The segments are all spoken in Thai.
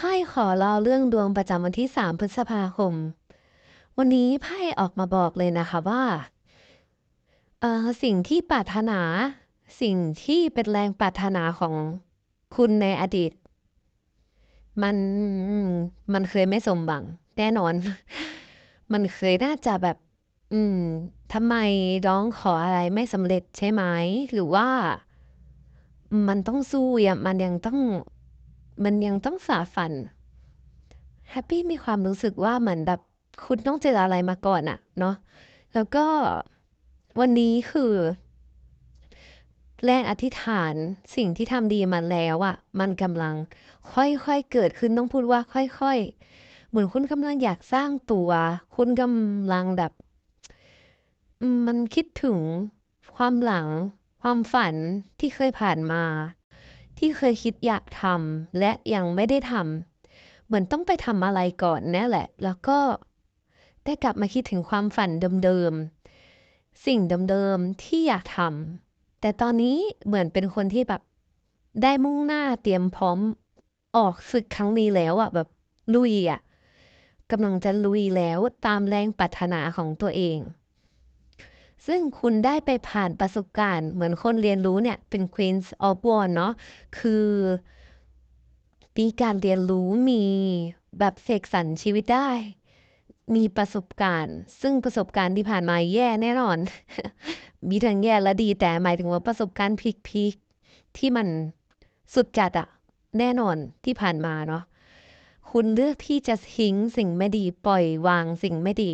ไพ่ขอเล่าเรื่องดวงประจำวันที่ 3 พฤษภาคม วันนี้ไพ่ออกมาบอกเลยนะคะว่า เอ่อ สิ่งที่ปรารถนา สิ่งที่เป็นแรงปรารถนาของคุณในอดีต มัน มันเคยไม่สมหวัง แน่นอน มันเคยน่าจะแบบ อืมทำไมร้องขออะไรไม่สำเร็จใช่ไหม หรือว่า มันต้องสู้อะมันยังต้อง มันยังต้องฝ่าฟันแฮปปี้มีความรู้สึกว่าเหมือนแบบคุณต้องเจออะไรมาก่อนอะเนาะแล้วก็วันนี้คือแรงอธิษฐานสิ่งที่ทำดีมาแล้วอะมันกำลัง ค่อยๆเกิดขึ้นต้องพูดว่าค่อยๆ เหมือนคุณกำลังอยากสร้างตัว คุณกำลังแบบ มันคิดถึงความหลัง ความฝันที่เคยผ่านมา ที่เคยคิดอยากทำและยังไม่ได้ทำเหมือนต้องไปทำอะไรก่อนแน่แหละ แล้วก็ได้กลับมาคิดถึงความฝันเดิมๆ สิ่งเดิมๆ ที่อยากทำแต่ตอนนี้เหมือนเป็นคนที่แบบ ได้มุ่งหน้าเตรียมพร้อมออกศึกครั้งนี้แล้วอะแบบลุยอะกำลังจะลุยแล้วตามแรงปรารถนาของตัวเอง ซึ่งคุณได้ไปผ่านประสบการณ์ เหมือนคนเรียนรู้เนี่ย เป็น Queens of War เนาะคือมีการเรียนรู้มีแบบเสกสรรชีวิตได้ มีประสบการณ์ ซึ่งประสบการณ์ที่ผ่านมาแย่แน่นอน มีทั้งแย่และดีแต่หมายถึงว่าประสบการณ์พีคๆที่มันสุดจัดอะแน่นอนที่ผ่านมาเนาะคุณเลือกที่จะทิ้งสิ่งไม่ดีปล่อยวางสิ่งไม่ดี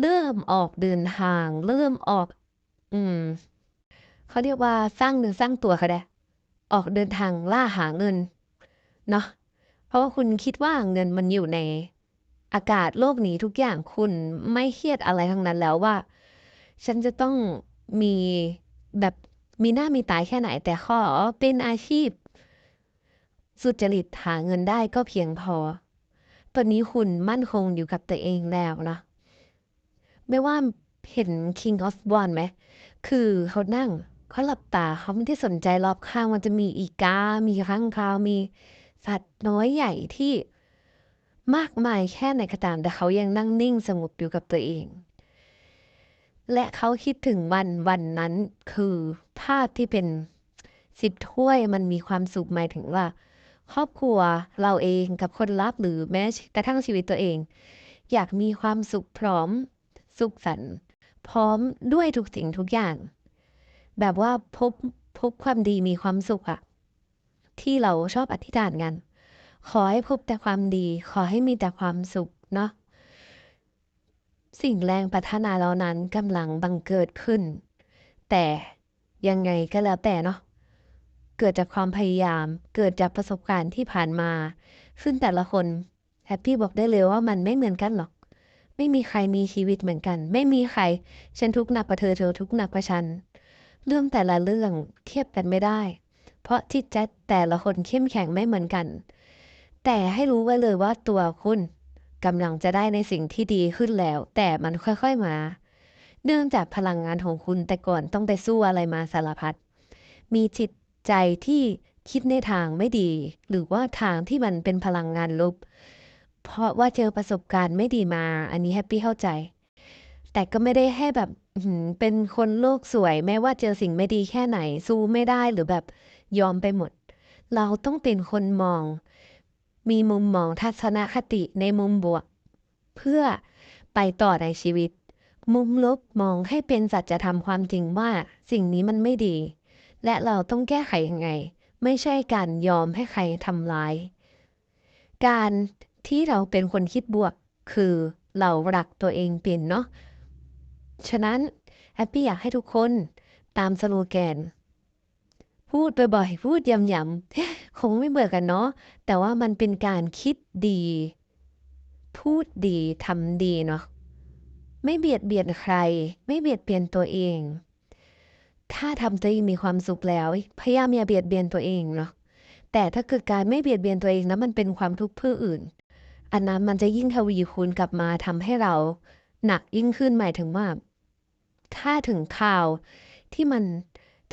เริ่มออกเดินทาง เริ่มออก อืมเขาเรียกว่าสร้างเนื้อสร้างตัวค่ะเด้ออกเดินทางล่าหาเงินเนาะเพราะว่าคุณคิดว่าเงินมันอยู่ใน อากาศโลกนี้ทุกอย่างคุณไม่เครียดอะไรทั้งนั้นแล้วว่า ฉันจะต้องมีแบบมีหน้ามีตายแค่ไหน แต่ขอเป็นอาชีพ สุจริตหาเงินได้ก็เพียงพอ ตอนนี้คุณมั่นคงอยู่กับตัวเองแล้วนะ ไม่ว่าเห็น King of Wands ไหม คือเขานั่งเขาหลับตาเขาไม่ได้สนใจรอบข้างมันจะมีอีกา มีค้างคาว มีสัตว์น้อยใหญ่ที่มากมายแค่ไหนก็ตาม แต่เขายังนั่งนิ่งสงบอยู่กับตัวเอง และเขาคิดถึงวันวันนั้นคือภาพที่เป็นสิบถ้วยมันมีความสุขหมายถึงว่า ครอบครัวเราเองกับคนรักหรือแม้กระทั่งชีวิตตัวเอง อยากมีความสุขพร้อม สุขสันต์พร้อมด้วยทุกสิ่งทุกอย่าง แบบว่าพบพบความดีมีความสุขอะที่เราชอบอธิษฐานกัน ขอให้พบแต่ความดี ขอให้มีแต่ความสุขเนาะสิ่งแรงปรารถนาเหล่านั้นกำลังบังเกิดขึ้น แต่ยังไงก็แล้วแต่เนาะเกิดจากความพยายาม เกิดจากประสบการณ์ที่ผ่านมา ซึ่งแต่ละคนแฮปปี้บอกได้เลยว่ามันไม่เหมือนกันหรอก ไม่มีใครมีชีวิตเหมือนกัน ไม่มีใคร ฉันทุกข์หนักกว่าเธอเธอทุกข์หนักกว่าฉัน เรื่องแต่ละเรื่องเทียบกันไม่ได้ เพราะจิตใจแต่ละคนเข้มแข็งไม่เหมือนกัน แต่ให้รู้ไว้เลยว่าตัวคุณกำลังจะได้ในสิ่งที่ดีขึ้นแล้ว แต่มันค่อยๆมา เนื่องจากพลังงานของคุณแต่ก่อนต้องไปสู้อะไรมาสารพัด มีจิตใจที่คิดในทางไม่ดี หรือว่าทางที่มันเป็นพลังงานลบ เพราะว่าเจอประสบการณ์ไม่ดีมา อันนี้แฮปปี้เข้าใจ แต่ก็ไม่ได้ให้แบบเป็นคนโลกสวย แม้ว่าเจอสิ่งไม่ดีแค่ไหน สู้ไม่ได้หรือแบบยอมไปหมด เราต้องเป็นคนมอง มีมุมมองทัศนคติในมุมบวก เพื่อไปต่อในชีวิต มุมลบมองให้เป็นสัจธรรมความจริงว่าสิ่งนี้มันไม่ดี และเราต้องแก้ไขยังไง ไม่ใช่การยอมให้ใครทำร้าย การ ที่เราเป็นคนคิดบวก คือเรารักตัวเองเป็นเนาะ ฉะนั้นแฮปปี้อยากให้ทุกคนตามสโลแกน พูดบ่อยๆพูดย้ำๆคงไม่เบื่อกันเนาะ แต่ว่ามันเป็นการคิดดี พูดดีทำดีเนาะ ไม่เบียดเบียนใคร ไม่เบียดเบียนตัวเอง ถ้าทำตัวเองมีความสุขแล้ว พยายามอย่าเบียดเบียนตัวเองเนาะแต่ถ้าเกิดการไม่เบียดเบียนตัวเองแล้วมันเป็นความทุกข์เพื่ออื่น อันนั้นมันจะยิ่งทวีคูณกลับมาทำให้เราหนักยิ่งขึ้นหมายถึงว่า ถ้าถึงข่าวที่มัน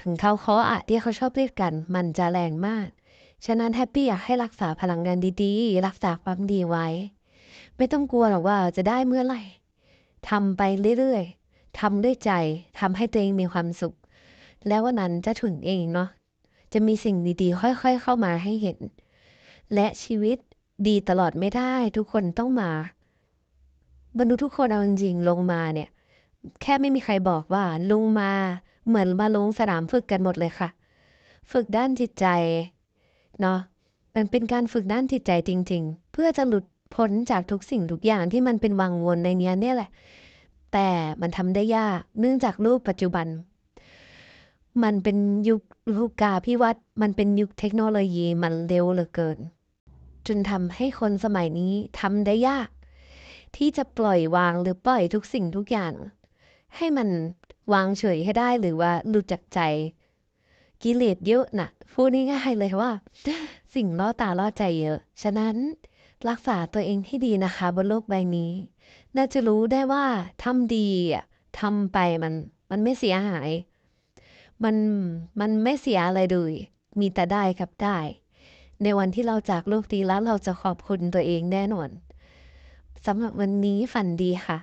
ถึงข่าวเคราะห์อะที่เขาชอบเรียกกัน มันจะแรงมาก ฉะนั้นแฮปปี้อยากให้รักษาพลังงานดีๆ รักษาความดีไว้ ไม่ต้องกลัวหรอกว่าจะได้เมื่อไหร่ทำไปเรื่อยๆทำด้วยใจทำให้ตัวเองมีความสุข แล้ววันนั้นจะถึงเองเนาะจะมีสิ่งดีๆ ค่อยๆ เข้ามาให้เห็น และชีวิต ดีตลอดไม่ได้ ทุกคนต้องมา บรรลุทุกคนเอาจริงๆลงมาเนี่ย แค่ไม่มีใครบอกว่าลงมาเหมือนมาลงสนามฝึกกันหมดเลยค่ะ ฝึกด้านจิตใจเนาะมันเป็นการฝึกด้านจิตใจจริง ๆ เพื่อจะหลุดพ้นจากทุกสิ่งทุกอย่างที่มันเป็นวังวนในเนี้ยเนี่ยแหละ แต่มันทำได้ยากเนื่องจากรูปปัจจุบัน มันเป็นยุคลูกกาพิวัตรมันเป็นยุคเทคโนโลยีมันเร็วเหลือเกิน จนทำให้คนสมัยนี้ทำได้ยาก ที่จะปล่อยวางหรือปล่อยทุกสิ่งทุกอย่าง ให้มันวางเฉยให้ได้หรือว่าหลุดจากใจ กิเลสเยอะนะพูดง่ายๆเลยว่า สิ่งล่อตาล่อใจเยอะ ฉะนั้นรักษาตัวเองให้ดีนะคะ บนโลกใบนี้ น่าจะรู้ได้ว่าทำดีทำไปมันมันไม่เสียหาย มันมันไม่เสียอะไรเลยมีแต่ได้กับได้ ในวันที่เราจากโลกนี้แล้วเราจะขอบคุณตัวเองแน่นอนสำหรับวันนี้ฝันดีค่ะ